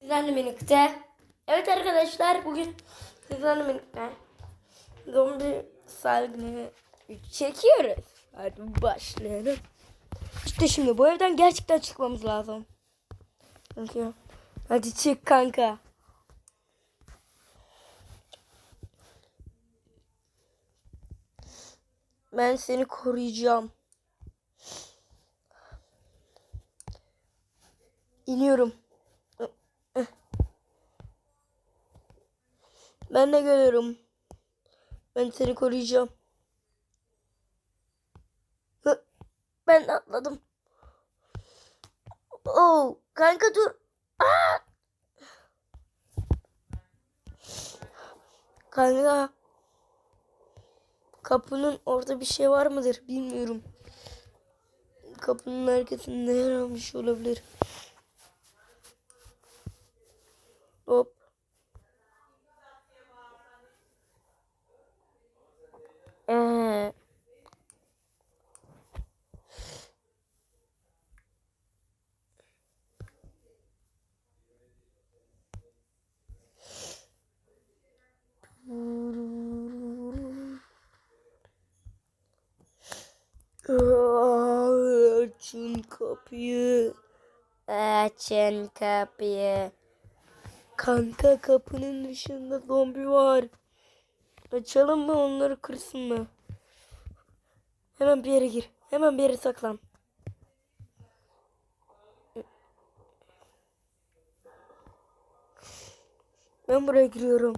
Sizlerle birlikte. Evet arkadaşlar bugün sizlerle birlikte zombi salgını çekiyoruz. Hadi başlayalım. İşte şimdi bu evden gerçekten çıkmamız lazım. Çünkü hadi çık kanka. Ben seni koruyacağım. İniyorum. Ben de geliyorum. Ben seni koruyacağım. Ben atladım. Oh, kanka dur. Aa! Kanka. Kapının orada bir şey var mıdır bilmiyorum. Kapının arkasında yer almış olabilir. Hop. Ee, Açın kapıyı. Açın kapıyı. Kanka kapının dışında zombi var. Açalım mı onları kırsın mı? Hemen bir yere gir. Hemen bir yere saklan. Ben buraya giriyorum.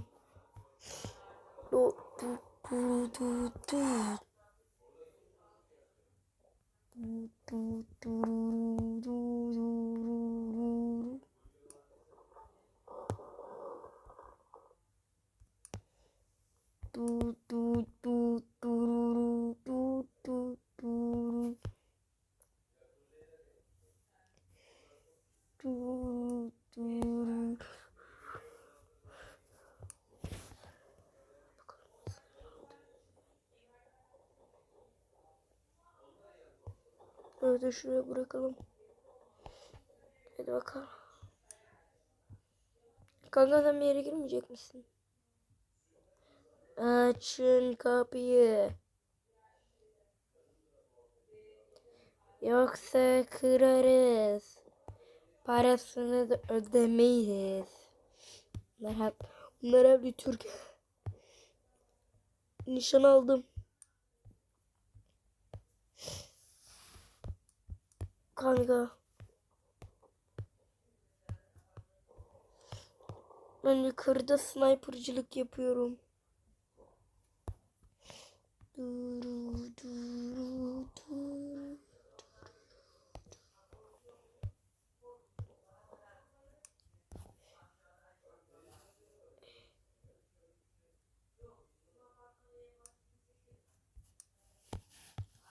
Du, du, du, du, du. Du, du, du, du, du, du. Du, du, du, du, du, du, du. Du, du. Öyle şuraya bırakalım. Hadi bakalım. Kanka sen bir yere girmeyecek misin? Açın kapıyı. Yoksa kırarız. Parasını da ödemeyiz. Bunlar hep, bunlar hep bir Türk. Nişan aldım. Kanka. Ben yukarıda snipercılık yapıyorum.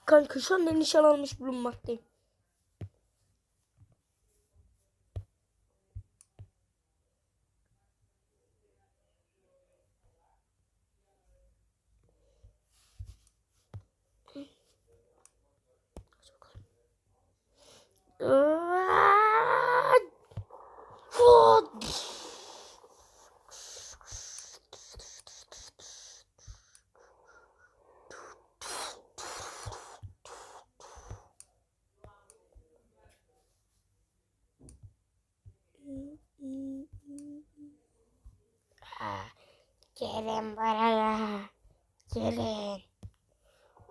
Kanka şu anda nişan almış bulunmaktayım. Aa! Fut! Gelin buraya. Gelin.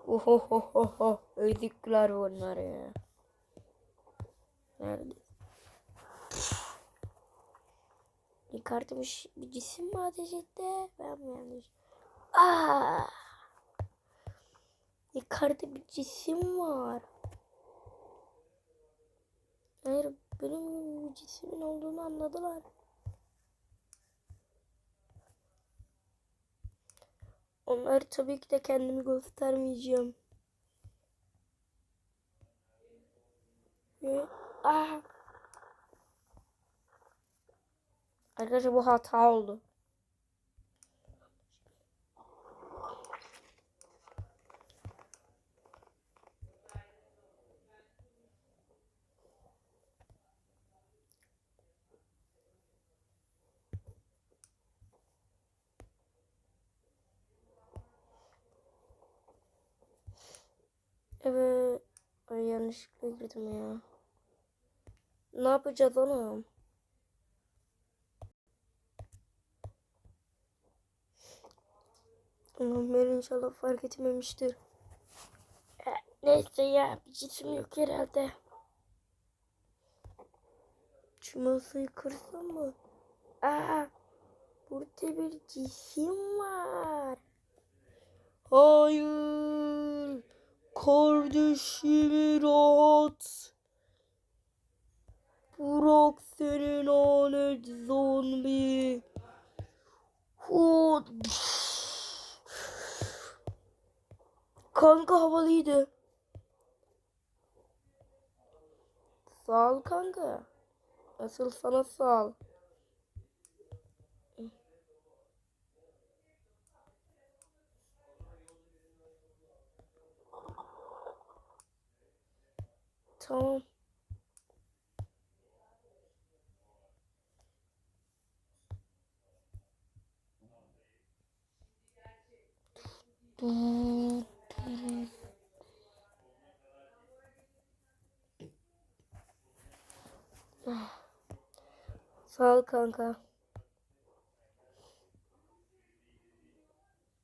Ohohoho. Öldükler bunları. Nerede? Yıkartmış bir cisim mi ateş etti? Ben mi yanlış? Aa! Yukarıda bir cisim var. Hayır benim bir cismin olduğunu anladılar. Onlar tabii ki de kendimi göstermeyeceğim. Ah. Arkadaşlar bu hata oldu. Evet. Ay yanlışlıkla girdim ya. Ne yapacağız oğlum? Ömer inşallah fark etmemiştir. Neyse ya bir cisim yok herhalde. Şu masayı kırsam mı? Aa, burada bir cisim var. Hayır. Kardeşimi rahat. Bırak seni lanet zombi. Hut. Kanka havalıydı. Sağ ol kanka. Asıl sana sağ ol. Tamam. Sağ ol kanka.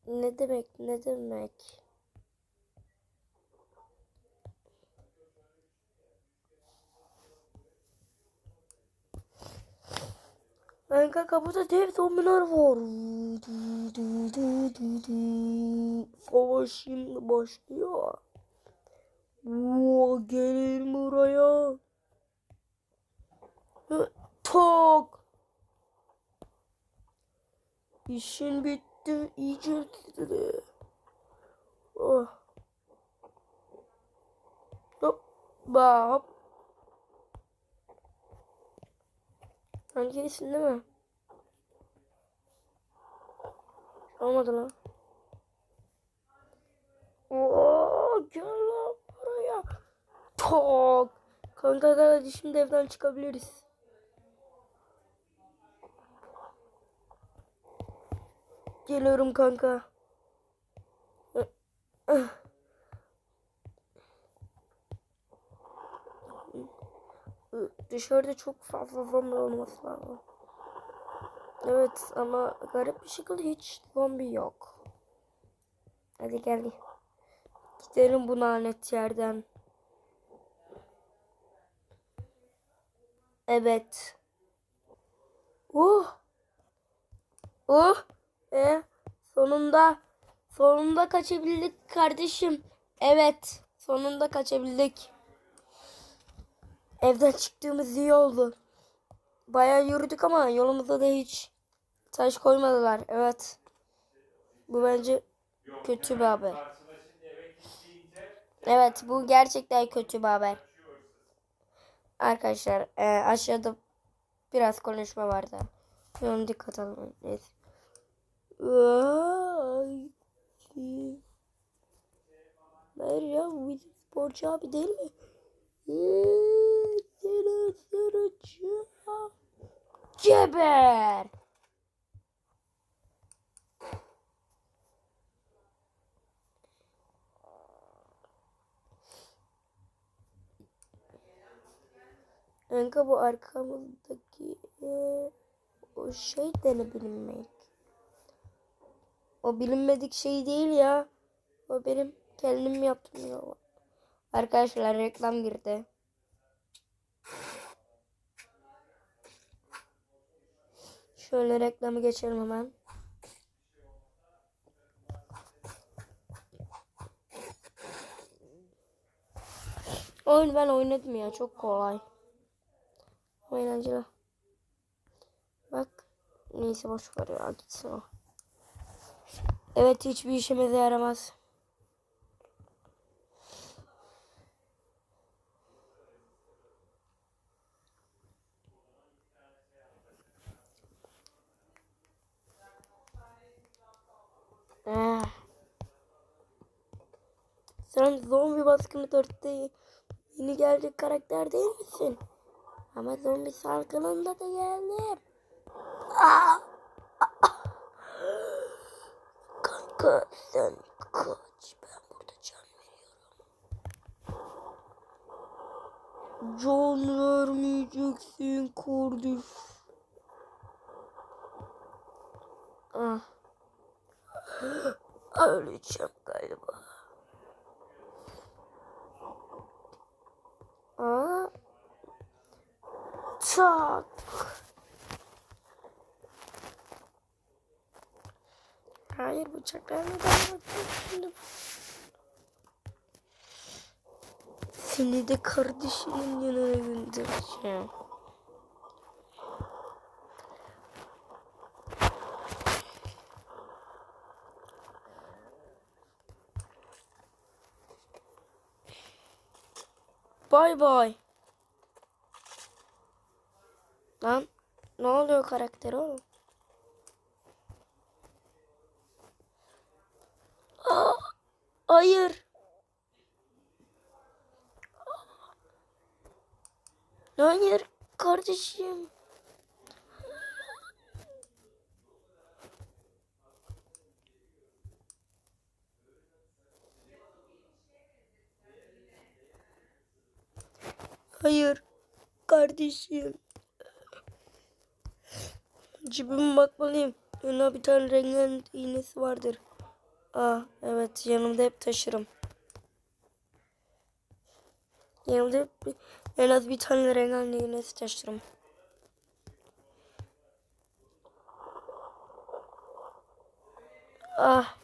Ne demek ne demek? Kanka kapıda dev zombiler var. Savaş şimdi başlıyor. Oo, gelin buraya. Tak. İşin bitti. İyice titredi. Oh. Hop. Ba, hop. Hangi iyisin değil mi? Olmadı lan. Oo, gel lan buraya. Tak. Kanka hadi şimdi evden çıkabiliriz. Geliyorum kanka. Dışarıda çok fazla zombi olması lazım. Evet ama garip bir şekilde hiç zombi yok. Hadi gel. Gidelim bu lanet yerden. Evet. Oh. Oh. E sonunda sonunda kaçabildik kardeşim. Evet, sonunda kaçabildik. Evden çıktığımız iyi oldu. Bayağı yürüdük ama yolumuza da hiç taş koymadılar. Evet. Bu bence kötü bir haber. Evet bu gerçekten kötü bir haber. Arkadaşlar e, aşağıda biraz konuşma vardı. Ona dikkat alın. Neyse. Bu bizim sporcu abi değil mi? Geber. Kanka bu arkamızdaki e, o şey de ne bilinmek. O bilinmedik şey değil ya. O benim kendim yaptım ya. Arkadaşlar reklam girdi. Şöyle reklamı geçelim hemen. Oyun ben oynadım ya çok kolay. Eğlenceli. Bak neyse boş ver ya gitsin o. Evet hiçbir işimize yaramaz. Ah. Sen zombi baskını 4'te yeni gelecek karakter değil misin? Ama zombi salgınında da geldim. Aa! Kanka sen kaç. Ben burada can veriyorum. Can vermeyeceksin kardeş. Ah. Öleceğim galiba. Aa. Çak. Hayır bıçaklar neden bakıyorsun? Seni de kardeşinin yanına göndereceğim. Bay bay. Lan ne oluyor karakteri oğlum? Aa, hayır. Hayır kardeşim. Hayır kardeşim. Cebime bakmalıyım. Yanına bir tane rengen iğnesi vardır. Aa evet yanımda hep taşırım. Yanımda hep en az bir tane rengen iğnesi taşırım. Ah.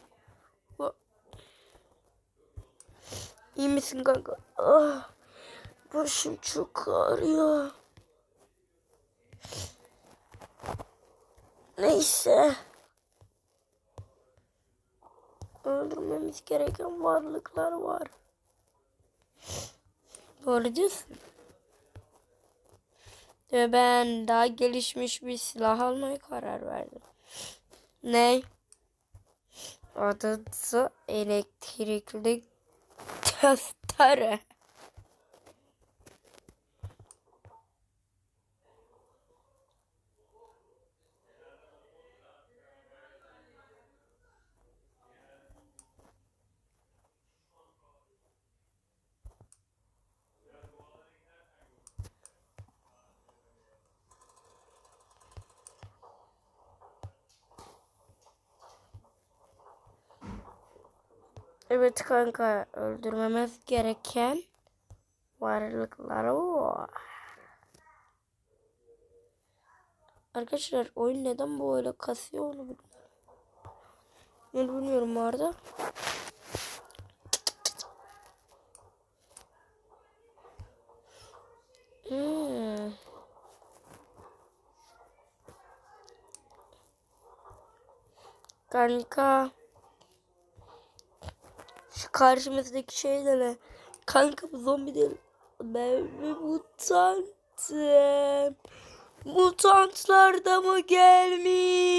İyi misin kanka? Ah. Başım çok ağrıyor. Neyse. Öldürmemiz gereken varlıklar var. Doğru diyorsun. Ve ben daha gelişmiş bir silah almaya karar verdim. Ne? Adı elektrikli testere. Evet kanka öldürmemiz gereken varlıklar var. Arkadaşlar oyun neden böyle kasıyor onu bilmiyorum. Ben bilmiyorum bu arada. Hmm. Karşımızdaki şey de ne? Kanka bu zombi değil. Ben bir mutantım. Mutantlar da mı gelmiş?